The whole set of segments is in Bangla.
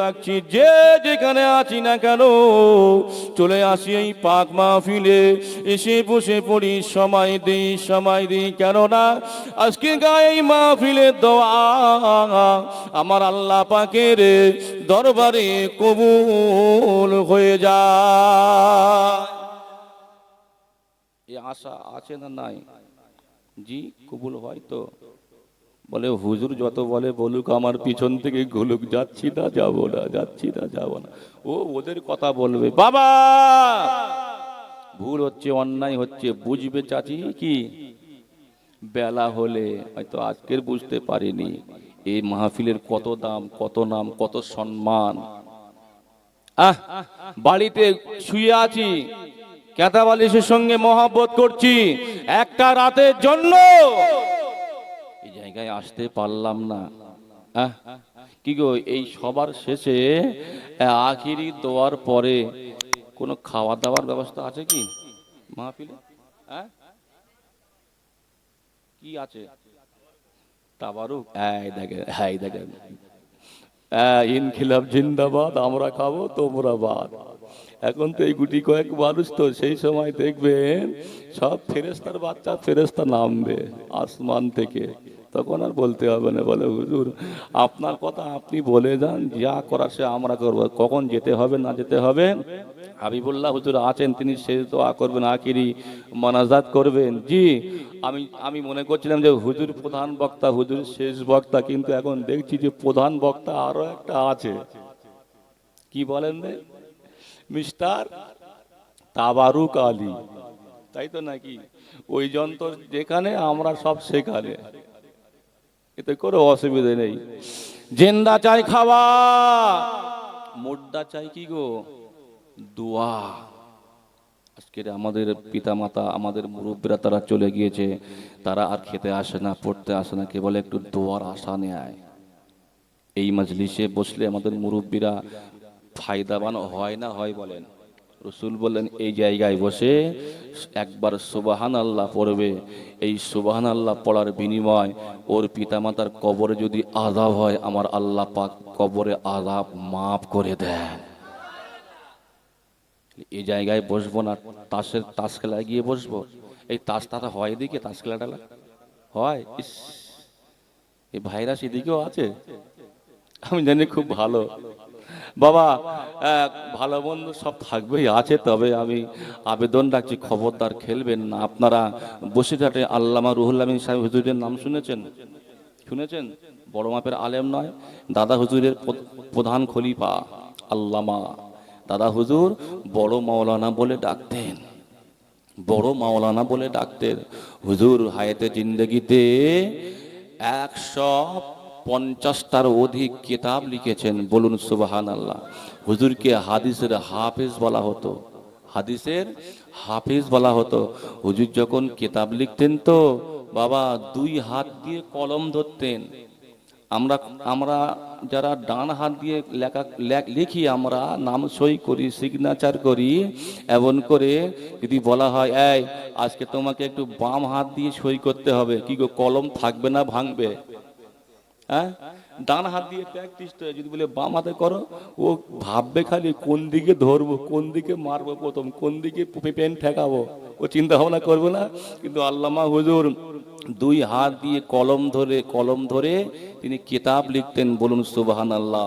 ডাকছি, যে যেখানে আছি না কেন, চলে আসি এই পাক মাহফিলে। এসে বসে পড়ি, সময় দিই সময় দিই, কেননা আজকে গায়ে মাহফিলে দোয়া আমার আল্লাহ পাকের দরবারে কবুল হয়ে যায়। এই আশা আছে না নাই? জি, কবুল হয় তো? বলে, হুজুর, যত বলে বলুক, আমার পিছন থেকে গুলুক যাচ্ছি না, যাব না, যাচ্ছি না, যাব না। ও ওদের কথা বলবে, বাবা, ভুল হচ্ছে, অন্যায় হচ্ছে, বুঝবে চাচি কি? বেলা হলে হয়তো আজকের বুঝতে পারিনি, এই মাহফিলের কত দাম, কত নাম, কত সম্মান। আহ, বাড়িতে শুয়ে আছি কেতা বালিশের সঙ্গে মহাব্বত করছি, একটা রাতের জন্য জায়গায় আসতে পারলাম না। কি গো, এই সবার শেষে আখিরি দোয়ার পরে কোনো খাওয়া দাওয়ার ব্যবস্থা আছে কি মাহফিলে? কি আছে? তাবারুক? এই দেখেন এই দেখেন। ইনকিলাব জিন্দাবাদ, আমরা খাব, তোমরা বাদ। এখন তো এই গুটি কয়েক মানুষ তো সেই সময় দেখবেন সব ফেরেস্তার বাচ্চা ফেরেস্তা নামবে আসমান থেকে। তখন আর বলতে হবে না, বলে, হুজুর, আপনার কথা আপনি বলে যান, যা করার সে আমরা করব। কখন যেতে হবে, না যেতে হবে? হাবিবুল্লাহ হুজুর আছেন, তিনি শেষ দোয়া করবেন, আখিরি মানাজাত করবেন। জি, আমি আমি মনে করছিলাম যে হুজুর প্রধান বক্তা, হুজুর শেষ বক্তা, কিন্তু এখন দেখছি যে প্রধান বক্তা আরও একটা আছে। কি বলেন রে মিস্টার তাবারুক আলী। তাই তো নাকি? ওই যন্ত্র যেখানে আমরা সব সেখানে এতে কোনো অসুবিধা নেই। জেন্দা চাই খাওয়া মোড্ডা চাই কি গো? দোয়া। আজকের আমাদের পিতা মাতা আমাদের মুরব্বীরা তারা চলে গিয়েছে। তারা আর খেতে আসে না, পড়তে আসে না, কেবল একটু দোয়ার আশা নেয়। এই মজলিসে বসলে আমাদের মুরব্বীরা ফায়দাবান হয় না হয় বলেন। রসুল বললেন, এই জায়গায় বসে একবার সুবাহান আল্লাহ পড়বে। এই সুবাহান আল্লাহ পড়ার বিনিময় ওর পিতামাতার কবরে যদি আজাব হয়, আমার আল্লাহ পাক কবরে আজাব মাফ করে দেন। এই জায়গায় বসবো না, তাসের তাস খেলায় গিয়ে বসবো। এই তাস তারা হয় এদিকে তাস খেলাটা হয়? ইস, এই ভাইরাস এদিকেও আছে। আমি জানি খুব ভালো। বাবা ভালো মন্দ সব থাকবেই, আছে তবে আমি আবেদন রাখছি, খবরদার খেলবেন না। আপনারা বসিরহাটে আল্লামা রুহুল সাহেব হুজুরের নাম শুনেছেন? শুনেছেন? বড় মাপের আলেম নয়, দাদা হুজুরের প্রধান খলিফা, আল্লামা। দাদা হুজুর, বড় মাওলানা বলে ডাকতেন। বড় মাওলানা বলে ডাকতেন। হুজুর, হায়াতে জিন্দগিতে একশো পঞ্চাশটার অধিক কিতাব লিখেছেন, বলুন সুবাহান আল্লাহ হুজুরকে হাদিসের হাফেজ বলা হতো। হাদিসের হাফেজ বলা হতো। হুজুর যখন কিতাব লিখতেন তো, বাবা দুই হাত দিয়ে কলম ধরতেন। আমরা আমরা যারা ডান হাত দিয়ে লেখা, লেখ- আমরা নাম সই করি সিগনেচার করি, এমন করে যদি বলা হয়, এই, আজকে তোমাকে একটু বাম হাত দিয়ে সই করতে হবে। কি কলম থাকবে না, ভাঙবে? হ্যাঁ? ডান হাত দিয়ে প্র্যাকটিস যদি বলে বাম হাতে করো, ও ভাববে খালি কোন দিকে ধরবো, কোন দিকে মারবো প্রথম, কোন দিকে পেন ঠেকাবো। ও চিন্তা ভাবনা করবে না। কিন্তু আল্লামা হুজুর দুই হাত দিয়ে কলম ধরে কলম ধরে তিনি কিতাব লিখতেন বলুন সুবাহান আল্লাহ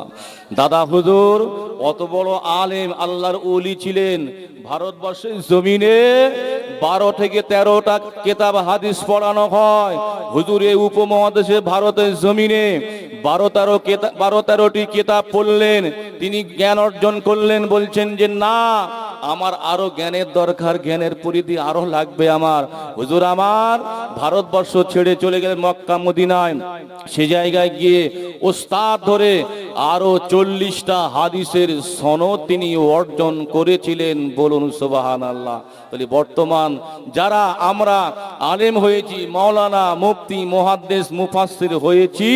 দাদা হুজুর, অত বড় আলেম আল্লাহর ওলি ছিলেন। ভারতবর্ষের জমিনে বারো থেকে তেরোটা কেতাব হাদিস পড়ানো হয়। হুজুর, এই উপমহাদেশে, ভারতের জমিনে বারো তেরো কেতাব বারো তেরোটি কেতাব পড়লেন। তিনি জ্ঞান অর্জন করলেন, বলছেন যে, না, আমার আরও জ্ঞানের দরকার, জ্ঞানের পরিধি আরও লাগবে আমার। হুজুর, আমার ভারতবর্ষ ছেড়ে চলে গেলেন মক্কা, মদিনায়। সে জায়গায় গিয়ে ওস্তাদ ধরে আরও চল্লিশটা হাদিসের সনদ তিনি অর্জন করেছিলেন। বলুন সুবাহান আল্লাহ তাহলে বর্তমান যারা আমরা আলেম হয়েছি, মাওলানা মুফতি মহাদ্দেশ মুফাসসির হয়েছি,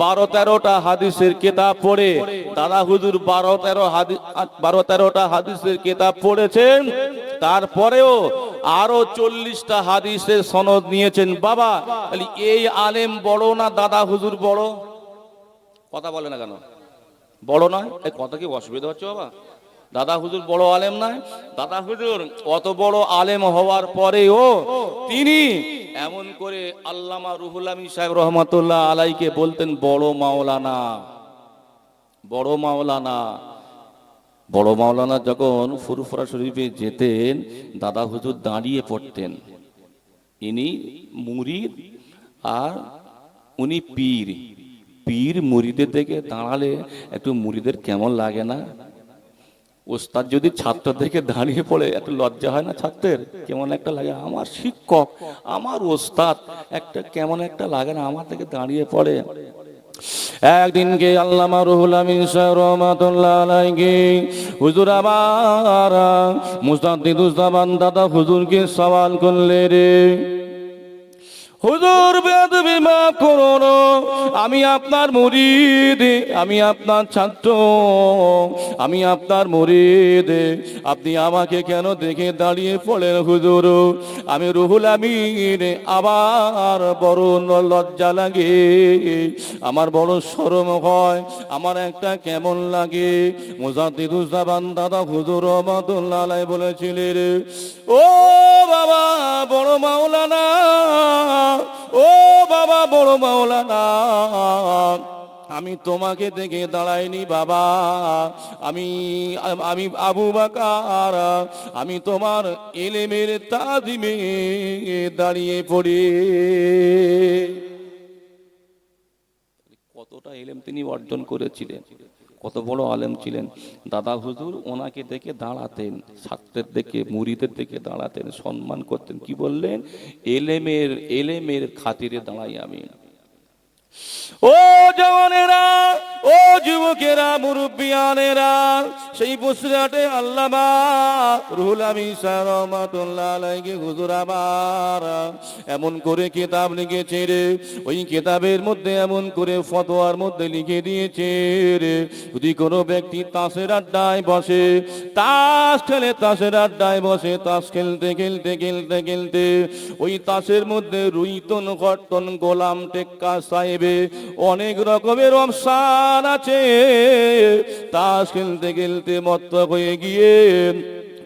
বারো তেরোটা হাদিসের কেতাব পড়ে, দাদা হুজুর বারো তেরো হাদিস বারো তেরোটা হাদিসের কেতাব পড়েছেন, তারপরেও আরও চল্লিশটা হাদিসের সনদ নিয়েছেন। বাবা এই আলেম বড় না দাদা হুজুর বড়? কথা বলে না কেন? বড় নয়? এই কথা কি অসুবিধা হচ্ছে বাবা? দাদা হুজুর বড় আলেম নয়? দাদা হুজুর, অত বড় আলেম হওয়ার পরেও তিনি এমন করে আল্লামা রুহুল আমিন সাহেব রহমতুল্লাহ আলাইকে বলতেন, বড় মাওলানা বড় মাওলানা। বড় মাওলানা যখন ফুরফুরা শরীফে যেতেন, দাদা হুজুর দাঁড়িয়ে পড়তেন। ইনি মুরিদ আর উনি পীর। পীর মুরিদের দিকে দাঁড়ালে একটু মুরিদের কেমন লাগে না? ওস্তাদ যদি ছাত্র থেকে দাঁড়িয়ে পড়ে, একটু লজ্জা হয় না ছাত্রের? কেমন একটা লাগে? আমার শিক্ষক, আমার ওস্তাদ, একটা কেমন একটা লাগে না আমার থেকে দাঁড়িয়ে পড়ে। একদিনকে আল্লামা রুহুল আমিন রহমাতুল্লাহ আলাইহি, হুজুর আবার মুস্তাদিদুজ্জামান দাদা হুজুরকে সওয়াল করলে রে। হুজুর বেদবি মাফ করুন। আমি আপনার মুরিদ, আমি আপনার ছাত্র, আমি আপনার মুরিদ। আপনি আমাকে কেন দেখে দাঁড়িয়ে পড়েন হুজুর? আমি রুহুল আমিন আবার বড় লজ্জা লাগে। আমার বড় শরম হয়, আমার একটা কেমন লাগে। মুজাদ্দিদুজ্জামান দাদা হুজুর রহমাতুল্লাহ বলেছিলেন, ও বাবা, বড় মাওলানা ও বাবা, বড় মাওলানা, আমি তোমাকে দেখে দাঁড়াইনি বাবা। আমি আমি আবু বাকার, আমি তোমার এলেমের তাজিমে দাঁড়িয়ে পড়ি। কতটা এলেম তিনি অর্জন করেছিলেন, কত বড় আলেম ছিলেন। দাদা হুজুর ওনাকে দেখে দাঁড়াতেন, ছাত্রের দেখে, মুড়িদের দেখে দাঁড়াতেন, সম্মান করতেন। কি বললেন? এলেমের এলেমের খাতিরে দাঁড়াই আমি। ও জওয়ানেরা, ও যুবকেরা, মুরব্বিয়ানেরা, সেই বসিরাটে আল্লামা রুহুল আমিন সাহেব রহমাতুল্লাহ আলাইহি হুজুর আবার এমন করে কিতাব লিখেছে রে, ওই কিতাবের মধ্যে এমন করে ফতোয়ার মধ্যে লিখে দিয়েছে রে। যদি কোনো ব্যক্তি তাসের আড্ডায় বসে, তাস খেলে তাসের আড্ডায় বসে, তাস খেলতে খেলতে খেলতে খেলতে, ওই তাসের মধ্যে রুইতন কর্তন গোলাম, টেক্কা সাহেবে অনেক রকমের অপশান আছে। তাস খেলতে খেলতে মত্ত হয়ে গিয়ে,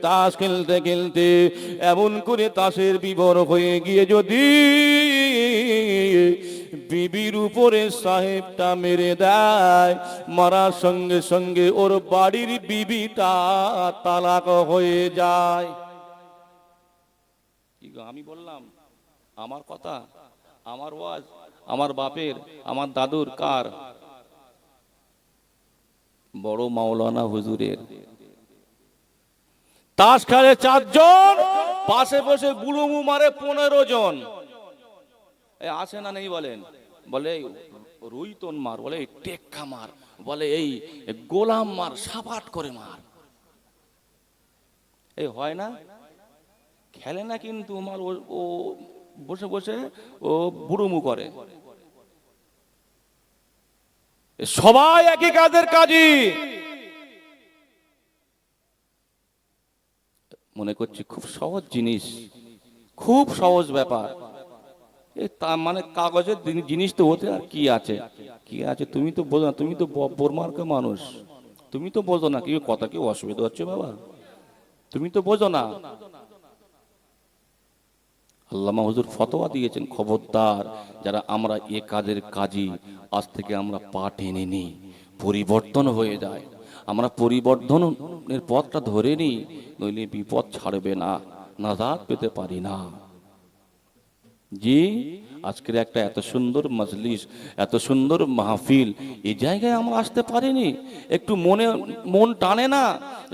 তাস খেলতে খেলতে এমন করে তাসের বিবর হয়ে গিয়ে যদি বিবির উপরে সাহেবটা মেরে দেয়, মারার সঙ্গে সঙ্গে ওর বাড়ির বিবিটা তালাক হয়ে যায়। আমি বললাম, আমার কথা, আমার ওয়াজ আমার বাপের, আমার দাদুর কার? বড় মাওলানা হুজুরের। তাস খেলে চারজন, পাশে বসে গুলুমু মারে পনেরো জন। আছে না নেই বলেন। বলে রুইতন মার, বলে টেক্কা মার, বলে, এই গোলাম মার, সাপাট করে মার। এই হয় না? খেলে না কিন্তু মার ও বসে বসে ও বুড়ুমু করে। সবাই একই কাজের কাজী। মনে করছি খুব সহজ জিনিস, খুব সহজ ব্যাপার। তা মানে কাগজের জিনিস তো ওতে আর কি আছে? কি আছে? তুমি তো বোঝো না, তুমি তো বোরমার্কে মানুষ। তুমি তো বোঝো না, কি কথা, কি অসুবিধা হচ্ছে বাবা? তুমি তো বোঝো না। আল্লামা হুজুর ফতোয়া দিয়েছেন, খবরদার, যারা আমরা এ কাজের কাজী, আজ থেকে আমরা পা টেনে নিই, পরিবর্তন হয়ে যায়। আমরা পরিবর্তনের পথটা ধরে নিই, নইলে বিপদ ছাড়বে না, নাজাদ পেতে পারি না। জি, আজকের একটা এত সুন্দর মজলিস, এত সুন্দর মাহফিল এই জায়গায় আমরা আসতে পারিনি। একটু মনে, মন টানে না,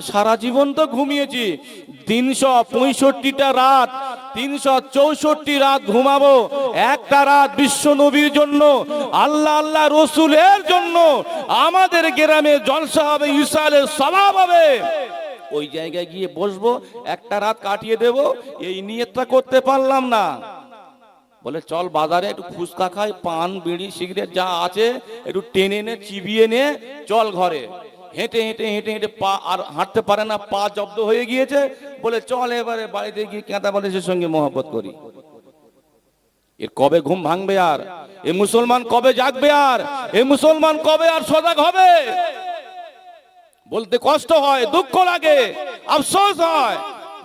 সারা জীবন তো ঘুমিয়েছি। তিনশো পঁয়ষট্টিটা রাত, তিনশো চৌষট্টি রাত ঘুমাবো। একটা রাত বিশ্ব নবীর জন্য, আল্লাহ আল্লাহ রসুলের জন্য আমাদের গ্রামে জলসা হবে, ইসালের স্বভাব হবে। ওই জায়গায় গিয়ে বসবো, একটা রাত কাটিয়ে দেব, এই নিয়তটা করতে পারলাম না। বলে, চল বাজারে একটু ফুচকা খাই, পান, বিড়ি, সিগারেট যা আছে, একটু টেনে নে, চিবিয়ে নে, চল ঘরে। হেঁটে হেঁটে হেঁটে হেঁটে পা আর হাঁটতে পারে না, পা জব্দ হয়ে গিয়েছে। বলে, চল এবারে বাড়িতে গিয়ে কেঁতা বালিশের সঙ্গে মহব্বত করি। এর কবে ঘুম ভাঙবে আর? এ মুসলমান কবে জাগবে আর? এ মুসলমান কবে আর সজাগ হবে? বলতে কষ্ট হয়, দুঃখ লাগে, আফসোস হয়।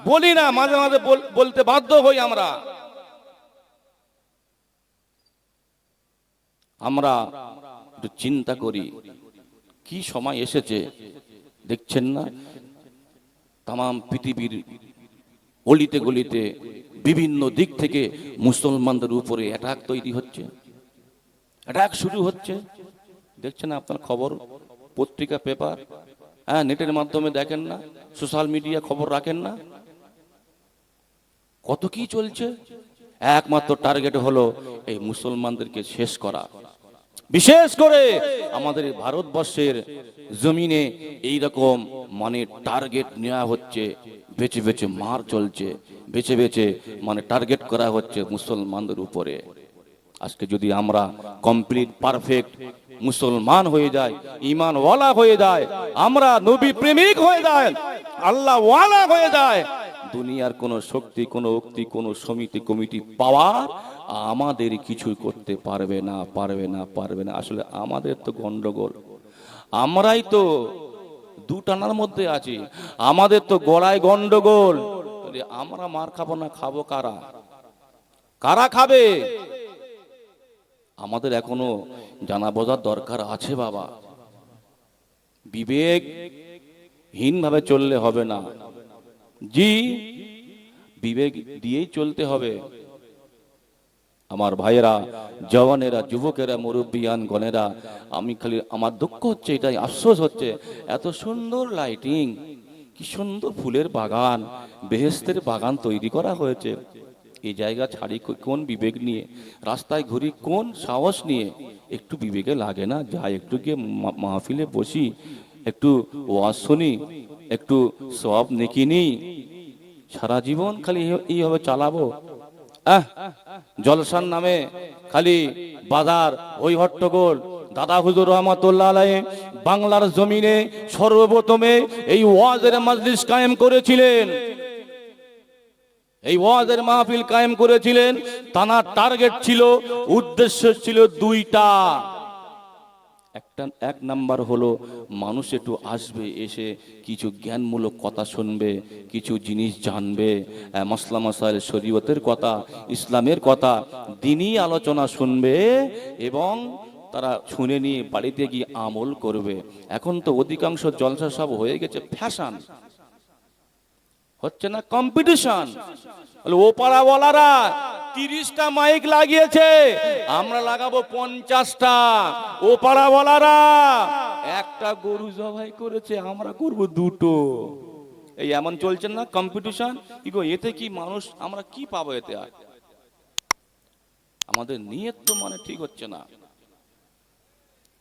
বলি না, মাঝে মাঝে বল- বলতে বাধ্য হই আমরা। আমরা একটু চিন্তা করি, কি সময় এসেছে দেখছেন না? তাম পৃথিবীর অলিতে গলিতে বিভিন্ন দিক থেকে মুসলমানদের উপরে অ্যাটাক তৈরি হচ্ছে। অ্যাটাক শুরু হচ্ছে। দেখছেন আপনার খবর? পত্রিকা পেপার হ্যাঁ নেটের মাধ্যমে দেখেন না? সোশ্যাল মিডিয়া খবর রাখেন না? কত কি চলছে? একমাত্র টার্গেট হলো এই মুসলমানদেরকে শেষ করা। বিশেষ করে আমাদের ভারতবর্ষের জমিনে এই রকম মানে টার্গেট নেওয়া হচ্ছে, বেছে বেছে মার চলছে, বেছে বেছে মানে টার্গেট করা হচ্ছে মুসলমানদের উপরে। আজকে যদি আমরা কমপ্লিট পারফেক্ট মুসলমান হয়ে যায় ইমান ওয়ালা হয়ে যায় আমরা নবী প্রেমিক হয়ে যায় আল্লাহ ওয়ালা হয়ে যায় দুনিয়ার কোনো শক্তি, কোনো উক্তি, কোনো সমিতি, কমিটি পাওয়ার আমাদের কিছু করতে পারবে না পারবে না পারবে না। আসলে আমাদের তো গন্ডগোল। আমরাই তো দুটানার মধ্যে আছি। আমাদের তো গড়ায় গন্ডগোল। আমরা মার খাব না, খাব কারা? কারা খাবে? আমাদের এখনও জানা বোঝার দরকার আছে বাবা। বিবেক হীন ভাবে চললে হবে না। জি, বিবেক দিয়েই চলতে হবে। আমার ভাইয়েরা, জওয়ানেরা, যুবকেরা, মুরব্বিয়ান গণেরা, আমি খালি, আমার দুঃখ হচ্ছে এটাই, আফসোস হচ্ছে, এত সুন্দর লাইটিং কি সুন্দর ফুলের বাগান, বেহেস্তের বাগান তৈরি করা হয়েছে। এই জায়গা ছাড়ি কোন বিবেক নিয়ে, রাস্তায় ঘুরি কোন সাহস নিয়ে, একটু বিবেকে লাগে না, যাই, একটু গিয়ে মাহফিলে বসি, একটু ওয়াজ শুনি, একটু সব নেকি নিই, সারা জীবন খালি এই- এইভাবে চালাবো। আহ জলসার নামে খালি বাজার ওই হট্টগোল দাদা হুজুর রহমতুল্লাহ বাংলার জমিনে সর্বপ্রথমে এই ওয়াজের মজলিস কায়েম করেছিলেন। এই ওয়াজের মাহফিল কায়েম করেছিলেন। তানার টার্গেট ছিল, উদ্দেশ্য ছিল দুইটা। একটা, এক নাম্বার হলো মানুষ একটু আসবে, এসে কিছু জ্ঞানমূলক কথা শুনবে, কিছু জিনিস জানবে মসলা মশাইল শরীয়তের কথা, ইসলামের কথা, দিনই আলোচনা শুনবে এবং তারা শুনে নিয়ে বাড়িতে গিয়ে আমল করবে। এখন তো অধিকাংশ জলসা সব হয়ে গেছে ফ্যাশন। হচ্ছে না কম্পিটিশন ও পাড়া বলারা, তিরিশটা মাইক লাগিয়েছে, আমরা লাগাবো পঞ্চাশটা। ও পাড়া বলারা, একটা গরু জবাই করেছে, আমরা করব দুটো। এই এমন চলছে না কম্পিটিশন কি গো এতে কি মানুষ, আমরা কি পাবো এতে আর? আমাদের নিয়ত তো মানে ঠিক হচ্ছে না।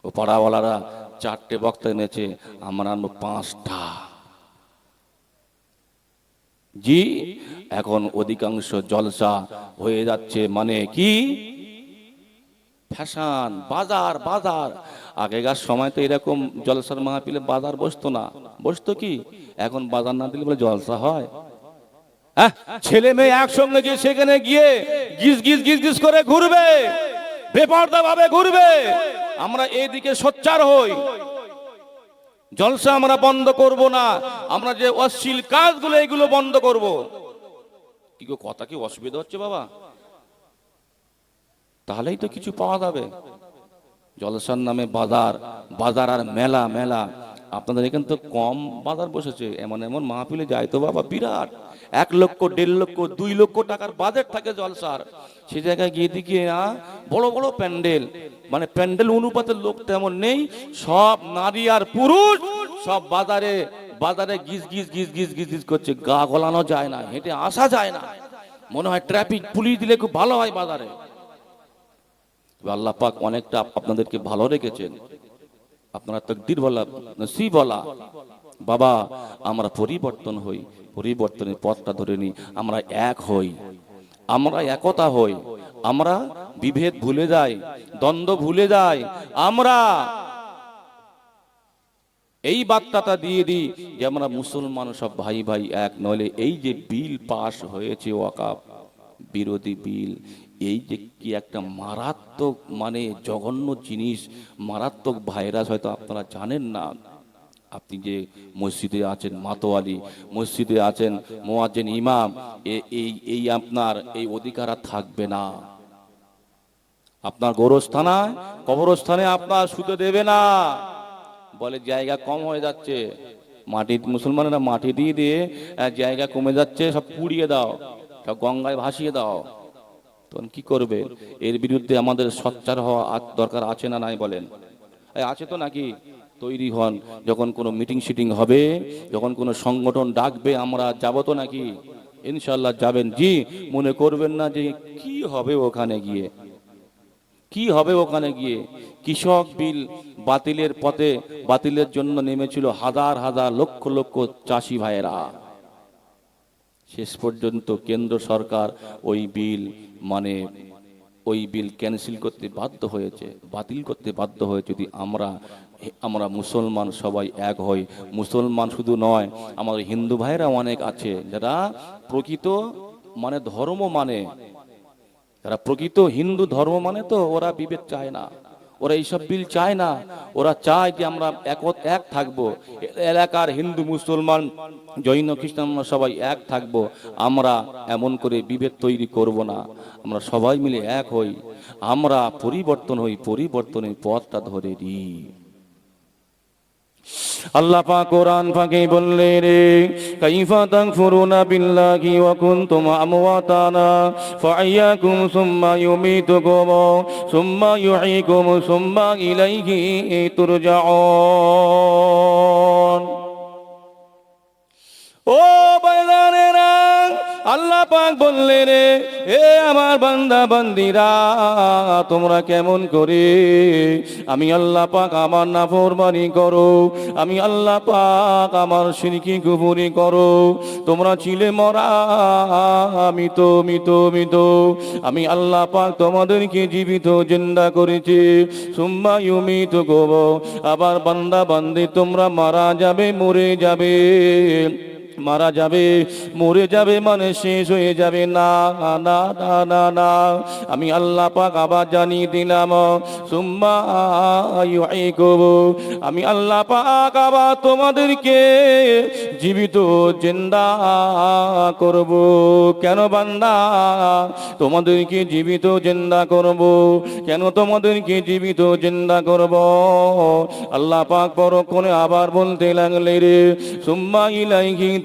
ও পাড়াওয়ালারা চারটে বক্তা এনেছে, আমরা আনব পাঁচটা। জি, এখন অধিকাংশ জলসা হয়ে যাচ্ছে মানে কি? ফ্যাশন, বাজার বাজার। আগেকার সময় তো এরকম জলসার মাহফিলে বাজার বসতো না। বসতো কি? এখন বাজার না দিলে বলে জলসা হয়। হ্যাঁ ছেলে মেয়ে একসঙ্গে গিয়ে সেখানে গিয়ে গিজ গিজ গিজ গিজ করে ঘুরবে বেপর্দা ভাবে ঘুরবে। আমরা এদিকে সোচ্চার হই। জলসা আমরা বন্ধ করব না। আমরা যে অশ্লীল কাজগুলো, এগুলো বন্ধ করব। কি গো, কথা কি অসুবিধা হচ্ছে বাবা? তাহলেই তো কিছু পাওয়া যাবে। জলসার নামে বাজার বাজার আর মেলা মেলা। আপনাদের এখানে তো কম বাজার বসেছে। এমন এমন মাহফিলে যায় তো বাবা, বিরাট। এক লক্ষ, দেড় লক্ষ, দুই লক্ষ টাকার বাজেট থাকে জলসার। সে জায়গায় গিয়ে দিকে বড় বড় প্যান্ডেল। মানে প্যান্ডেল অনুপাতের লোক তেমন নেই। সব নারী আর পুরুষ, সব বাজারে বাজারে গিজ গিজ গিজ গিজ গিজ গিজ করছে। গা গলানো যায় না, হেঁটে আসা যায় না। মনে হয় ট্রাফিক পুলিশ দিলে খুব ভালো হয় বাজারে। আল্লাহ পাক অনেকটা আপনাদেরকে ভালো রেখেছেন। আপনারা তকদির বলা, নসিব বলা, বাবা, আমরা পরিবর্তন হই, পরিবর্তনের পথটা ধরে নিই, আমরা এক হই, আমরা একতা হই। আমরা বিভেদ ভুলে যাই, দ্বন্দ্ব ভুলে যাই, আমরা এই বার্তাটা দিয়ে দিই যে আমরা মুসলমান সব ভাই ভাই এক, নইলে এই যে বিল পাশ হয়েছে ওয়াকাফ বিরোধী বিল, এই যে কি একটা মারাত্মক মানে জঘন্য জিনিস, মারাত্মক ভাইরাস হয়তো আপনারা জানেন না। আপনি যে মসজিদে আছেন মাতোয়ালি, মসজিদে আছেন মোয়াজ্জেন ইমাম এই এই আপনার এই অধিকার থাকবে না। আপনার গোরস্থানায়, কবরস্থানে আপনার শুতে দেবে না। বলে, জায়গা কম হয়ে যাচ্ছে। মাটি, মুসলমানেরা মাটি দিয়ে দিয়ে জায়গা কমে যাচ্ছে, সব পুড়িয়ে দাও, সব গঙ্গায় ভাসিয়ে দাও। তখন কি করবে? এর বিরুদ্ধে আমাদের সচ্চার হওয়া দরকার আছে না নাই বলেন। আছে তো নাকি? তৈরি হন, যখন কোনো মিটিং শিটিং হবে, যখন কোনো সংগঠন ডাকবে, আমরা যাব তো নাকি? ইনশাল্লাহ যাবেন। জি, মনে করবেন না যে কি হবে ওখানে গিয়ে। কি হবে ওখানে গিয়ে? কৃষক বিল বাতিলের পথে বাতিলের জন্য নেমেছিল হাজার হাজার লক্ষ লক্ষ চাষি ভাইয়েরা। শেষ পর্যন্ত কেন্দ্র সরকার ওই বিল মানে ওই বিল ক্যান্সেল করতে বাধ্য হয়েছে, বাতিল করতে বাধ্য হয়েছে। যদি আমরা আমরা মুসলমান সবাই এক হই, মুসলমান শুধু নয়, আমাদের হিন্দু ভাইরা অনেক আছে যারা প্রকৃত মানে ধর্ম মানে যারা প্রকৃত হিন্দু ধর্ম মানে তো ওরা বিভেদ চায় না। ওরা এইসব বিল চায় না। ওরা চায় যে আমরা এক এক থাকব। এলাকার হিন্দু, মুসলমান, জৈন, খ্রিস্টান সবাই এক থাকব। আমরা এমন করে বিভেদ তৈরি করব না। আমরা সবাই মিলে এক হই। আমরা পরিবর্তন হই, পরিবর্তনের পথটা ধরে দিই আল্লাহ পাক কোরআন ফাঁকে বললেন কাইফা তাকফুরুনা বিল্লাহি ওয়া কুনতুম আমওয়াতানা, ফাআইয়াকুম সুম্মা ইউমিতুকুম, সুম্মা ইউহয়িকুম সুম্মা ইলাইহি তুরজাউন। ও বাইদানেরা আল্লাহ পাক বললে রে, এ আমার বান্দা, বান্দিরা, তোমরা কেমন করে? আমি আল্লাহ পাক আমার নাফরমানি করো, আমি আল্লাহ পাক আমার সিরকি কুবুরি করো। তোমরা ছিলে মরা আমি তো মিত মিত। আমি আল্লাহ পাক তোমাদেরকে জীবিত জিন্দা করেছি। সুম্মা ইউমিত গোব আবার বান্দা, বান্দি তোমরা মারা যাবে, মরে যাবে। মারা যাবে, মরে যাবে মানে শেষ হয়ে যাবে। না না না না না। আমি আল্লাহ পাক আবার জানিয়ে দিলাম, সুম্মা আমি আল্লাহ পাক আবার তোমাদেরকে জীবিত জিন্দা করব। কেন বান্দা? তোমাদেরকে জীবিত জিন্দা করব। কেন তোমাদেরকে জীবিত জিন্দা করব? আল্লাহ পাক পরক্ষণে আবার বলতে লাগলে রে, সুম্মা ইলাইহি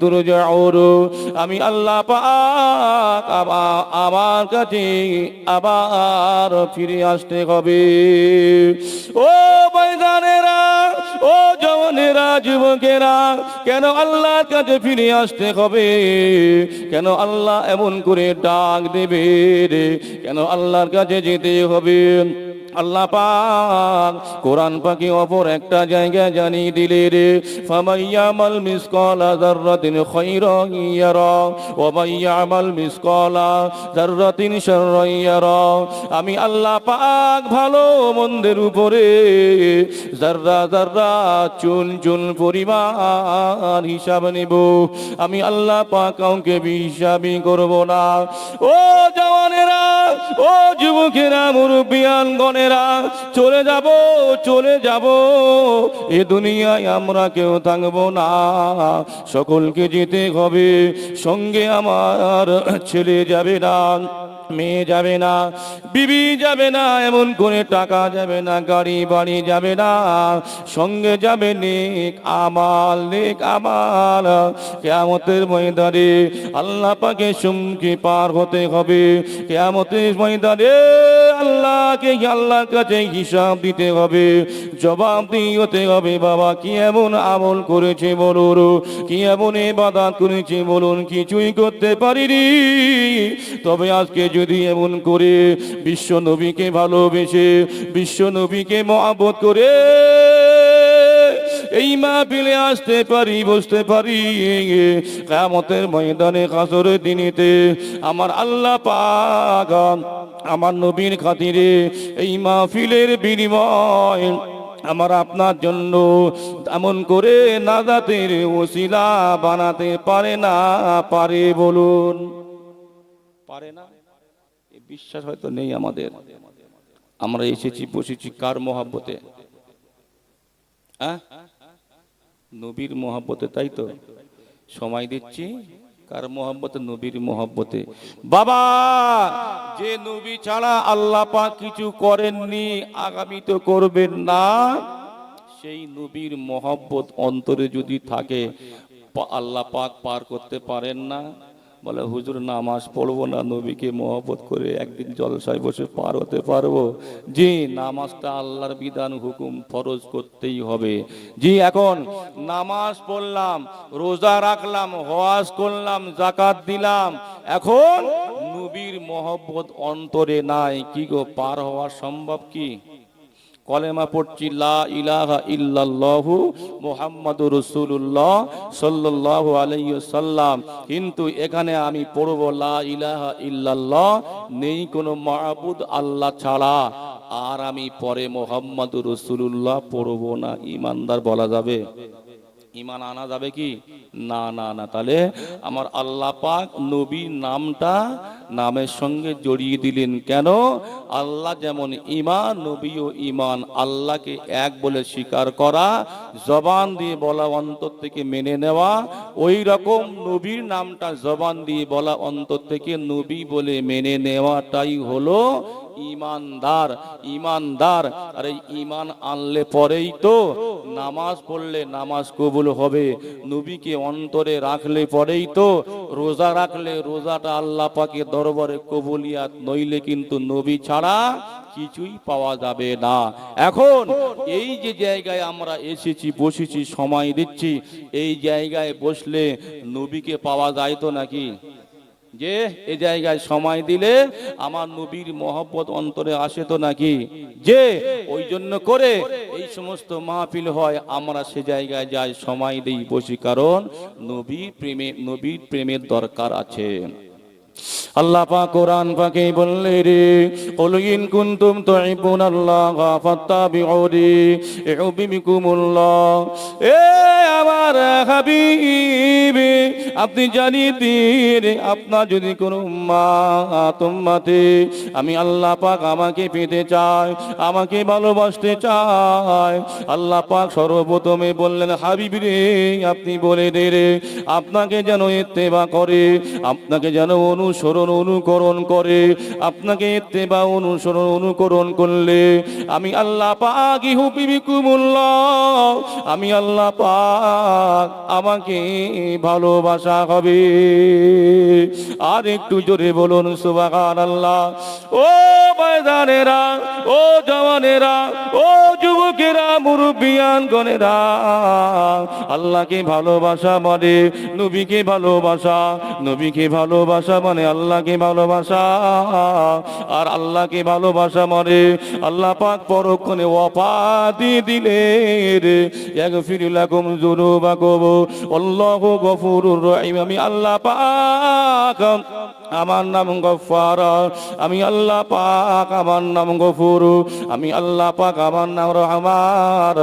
আমি আল্লাহ পাক আমার কাছে আবার ফিরে আসতে হবে। ও ময়দানেরা, ও জওয়ানেরা, যুবকেরা, কেন আল্লাহর কাছে ফিরে আসতে হবে? কেন আল্লাহ এমন করে ডাক দেবে রে? কেন আল্লাহর কাছে যেতে হবে? আল্লাহ পাক কোরআন পাকে অপর একটা জায়গা জানিয়ে দিলে রে ফামাইয়ামাল মিসকালা যাররাতিন খায়রান ইয়ারা, ওয়া মাইয়ামাল মিসকালা যাররাতিন শাররান ইয়ারা। আমি আল্লাহ পাক ভালো মন্দের উপরে যাররা যাররা চুন চুন পরিমাণ হিসাব নেব, আমি আল্লাহ পাক কাউকে হিসাবই করব না। ও জওয়ানেরা ও যুবকেরা মুরব্বিয়ান গণেরা চলে যাব চলে যাব। এ দুনিয়ায় আমরা কেউ থাকব না। সকলকে যেতে হবে, সঙ্গে আমার ছেলে যাবে না, মেয়ে যাবে না, বিবি যাবে না, এমন করে টাকা যাবে না, গাড়ি বাড়ি যাবে না। সঙ্গে যাবে নেক আমাল নেক আমাল। কেয়ামতের ময়দানে আল্লাহ পাকে সুমকে পার হতে হবে। কেয়ামতের ময়দানে আল্লাহকে আল্লাহর কাছে হিসাব দিতে হবে? জবাব হবে, বাবা, কি এমন আমল করেছে বলুন? কি এমন বাদাত করেছে বলুন? কিছুই করতে পারিনি। তবে আজকে যদি এমন করে বিশ্ব নবীকে ভালোবেসে বিশ্ব নবীকে মহাবত করে এই মাহফিলে আসতে পারি, বসতে পারি। কামতের ময়দানে কাসরের দিনেতে আমার আল্লাহ পাক আমার নবীর খাতিরে এই মাহফিলের বিনিময় আমার আপনার জন্য এমন করে নাজাতের ওসিলা বানাতে পারে না, পারে বলুন। পারে না? বিশ্বাস হয়তো নেই আমাদের। আমরা এসেছি, বসেছি কার মহাব্বতে? হ্যাঁ? নবীর মহাব্বতে, তাই তো? সময় দিচ্ছি। কার মহাব্বতে? নবীর মহাব্বতে। বাবা, যে নবী ছাড়া আল্লাহ পাক কিছু করেননি, আগামী তো করবেন না। সেই নবীর মহব্বত অন্তরে যদি থাকে পা- আল্লাহ পাক পার করতে পারেন না। বলে, হুজুর, নামাজ পড়ব না, নবীকে মহব্বত করে একদিন জলসায় বসে পার হতে পারব। জি, নামাজটা আল্লাহর বিধান, হুকুম ফরজ করতেই হবে। জি, এখন নামাজ পড়লাম, রোজা রাখলাম হওয়াজ করলাম জাকাত দিলাম, এখন নবীর মহব্বত অন্তরে নাই। কি গো, পার হওয়া সম্ভব কি? কলেমা পড়ছি লা ইলাহা ইল্লাল্লাহু মুহাম্মাদুর রাসূলুল্লাহ সাল্লাল্লাহু আলাইহি সাল্লাম কিন্তু এখানে আমি পড়ব লা ইলাহা ইল্লাল্লাহ, নেই কোনো মাবুদ আল্লাহ ছাড়া। আর আমি পরে মুহাম্মাদুর রাসূলুল্লাহ পড়ব না। ইমানদার বলা যাবে? ইমান আনা যাবে কি? না না না। তাহলে আমার আল্লাহ পাক নবী নামটা নামের সঙ্গে জড়িয়ে দিলেন কেন? আল্লাহ যেমন ইমান নবী ও ইমান আল্লাহকে এক বলে স্বীকার করা, জবান দিয়ে বলা অন্তর থেকে মেনে নেওয়া ওই রকম নবীর নামটা জবান দিয়ে বলা অন্তর থেকে নবী বলে মেনে নেওয়াটাই হলো ইমানদার ইমানদার আর এই ইমান আনলে পরেই তো নামাজ পড়লে নামাজ কবুল হবে, নবীকে অন্তরে রাখলে পরেই তো রোজা রাখলে রোজাটা আল্লাহ পাকে দরবারে কবুলিয়াত নইলে কিন্তু নবী ছাড়া কিছুই পাওয়া যাবে না। এখন এই যে জায়গায় আমরা এসেছি, বসেছি, সময় দিচ্ছি, এই জায়গায় বসলে নবীকে পাওয়া যায় তো নাকি? যে এ জায়গায় সময় দিলে আমার নবীর মহব্বত অন্তরে আসে তো নাকি? যে ওই জন্য করে এই সমস্ত মাহফিল হয়, আমরা সে জায়গায় যাই, সময় দিই, বসি, কারণ নবী প্রেমে, নবীর প্রেমের দরকার আছে। আল্লাহ পাক কোরআন পাকে বললে রে, কুল ইন কুনতুম তুহিব্বুন আল্লাহ ফাত্তাবিউনি ইউবিকুমুল্লাহ এ আমার হাবিব, আপনি জানিয়ে দিন, আপনার যদি কোনো মা তোমাতে আমি আল্লাহ পাক আমাকে পেতে চাই, আমাকে ভালোবাসতে চাই। আল্লাহ পাক সর্বপ্রথমে বললেন, হাবিব রে, আপনি বলে দে রে, আপনাকে যেন ইত্তেবা করে, আপনাকে যেন অনুসরণ অনুকরণ করে। আপনাকে ইত্তেবা অনুসরণ অনুকরণ করলে আমি আল্লাহ পাক হুবিবিকুমুল্লাহ আমি আল্লাহ পাক আমাকে ভালোবাসা হবে। আর একটু জোরে বলুন সুবাহান আল্লাহ ও ময়দানেরা, ও জওয়ানেরা, ও যুবকেরা, মুরব্বিয়ান গনেরা, আল্লাহকে ভালোবাসা মানে নবীকে ভালোবাসা নবীকে ভালোবাসা মানে আল্লাহকে ভালোবাসা। আর আল্লাহকে ভালোবাসা মানে আল্লাহ পাক পরক্ষণে অপাদি দিলে এক ফিরিলাকুম যুনুবাকুম। আল্লাহু গফুরুর রহিম। আমি আল্লাহ পাক, আমার নাম গফার আমি আল্লাহ পাক, আমার নাম গফুর। আমি আল্লাহ পাক, আমার নাম রহমান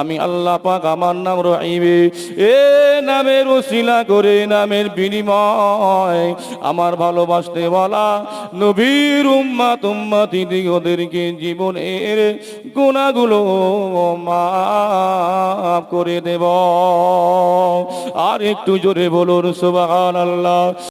আমি আল্লাহ পাক, আমার নাম রহিমে। এ নামের ওসিলা করে নামের বিনিময় আমার ভালোবাসতে বলা, নবীর উম্মাত উম্মাতি ওদেরকে জীবনের গুণাগুলো মাফ করে দেব। আর একটু জোরে বলুন, সুবহানাল্লাহ।